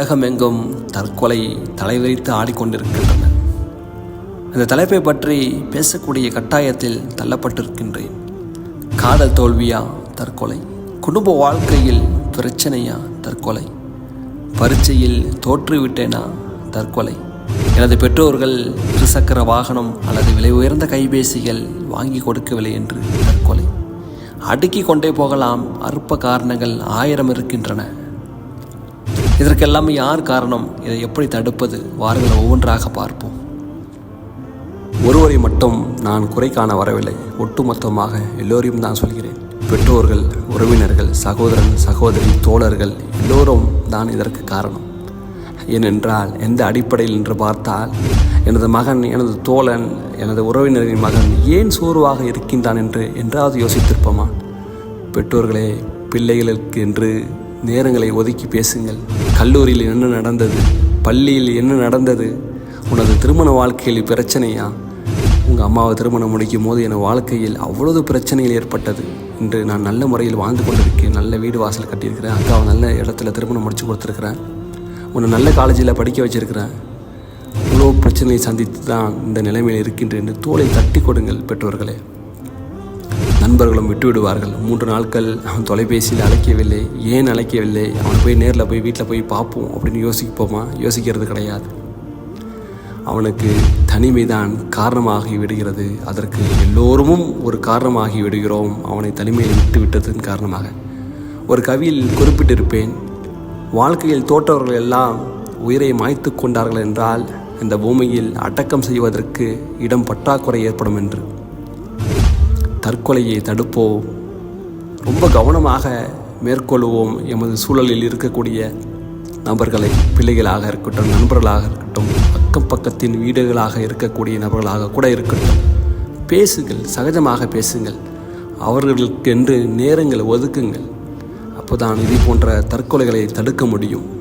உலகமெங்கும் தற்கொலை தலைவிரித்து ஆடிக்கொண்டிருக்கின்றன. இந்த தலைப்பை பற்றி பேசக்கூடிய கட்டாயத்தில் தள்ளப்பட்டிருக்கின்றேன். காதல் தோல்வியா தற்கொலை? குடும்ப வாழ்க்கையில் பிரச்சனையா தற்கொலை? பரீட்சையில் தோற்றுவிட்டேனா தற்கொலை? எனது பெற்றோர்கள் இருசக்கர வாகனம் அல்லது விலை உயர்ந்த கைபேசிகள் வாங்கி கொடுக்கவில்லை என்று தற்கொலை. அடுக்கிக் கொண்டே போகலாம் அற்ப காரணங்கள் ஆயிரம் இருக்கின்றன. இதற்கெல்லாம் யார் காரணம்? இதை எப்படி தடுப்பது? வாருங்கள் ஒவ்வொன்றாக பார்ப்போம். ஒருவரை மட்டும் நான் குறை காண வரவில்லை. ஒட்டுமொத்தமாக எல்லோரையும் தான் சொல்கிறேன். பெற்றோர்கள் உறவினர்கள் சகோதரன் சகோதரி தோழர்கள் எல்லோரும் தான் இதற்கு காரணம். ஏனென்றால் எந்த அடிப்படையில் என்று பார்த்தால் எனது மகன் எனது தோழன் எனது உறவினரின் மகன் ஏன் சோர்வாக இருக்கின்றான் என்று என்றாவது யோசித்திருப்போமா? பெற்றோர்களே பிள்ளைகளுக்கு என்று நேரங்களை ஒதுக்கி பேசுங்கள். கல்லூரியில் என்ன நடந்தது? பள்ளியில் என்ன நடந்தது? உனது திருமண வாழ்க்கையில் பிரச்சனையா? உங்கள் அம்மாவை திருமணம் முடிக்கும் போது என் வாழ்க்கையில் அவ்வளவு பிரச்சனைகள் ஏற்பட்டது. இன்று நான் நல்ல முறையில் வாழ்ந்து கொண்டிருக்கேன். நல்ல வீடு வாசல் கட்டியிருக்கிறேன். அக்காவை நல்ல இடத்துல திருமணம் முடிச்சு கொடுத்துருக்குறேன். உன்னை நல்ல காலேஜில் படிக்க வச்சிருக்கிறேன். இவ்வளோ பிரச்சனையை சந்தித்து தான் இந்த நிலைமையில் இருக்கின்றேன் என்று தோலை தட்டி கொடுங்கள் பெற்றோர்களே. நண்பர்களும் விட்டு விடுவார்கள் மூன்று நாட்கள் அவன் தொலைபேசியில் அழைக்கவில்லை. ஏன் அழைக்கவில்லை? அவனை போய் நேரில் போய் வீட்டில் போய் பார்ப்போம் அப்படின்னு யோசிப்போமா? யோசிக்கிறது கிடையாது. அவனுக்கு தனிமைதான் காரணமாகி விடுகிறது. அதற்கு எல்லோரும் ஒரு காரணமாகி விடுகிறோம். அவனை தனிமையில் விட்டு விட்டதன் காரணமாக. ஒரு கவியில் குறிப்பிட்டிருப்பேன் வாழ்க்கையில் தோற்றவர்கள் எல்லாம் உயிரை மாய்த்து கொண்டார்கள் என்றால் இந்த பூமியில் அடக்கம் செய்வதற்கு இடம் பற்றாக்குறை ஏற்படும் என்று. தற்கொலையை தடுப்போம். ரொம்ப கவனமாக மேற்கொள்வோம் எமது சூழலில் இருக்கக்கூடிய நபர்களை. பிள்ளைகளாக இருக்கட்டும் நண்பர்களாக இருக்கட்டும் அக்கம் பக்கத்தின் வீடுகளாக இருக்கக்கூடிய நபர்களாக கூட இருக்கட்டும். பேசுங்கள் சகஜமாக பேசுங்கள். அவர்களுக்கென்று நேரங்கள் ஒதுக்குங்கள். அப்போதான் இது போன்ற தற்கொலைகளை தடுக்க முடியும்.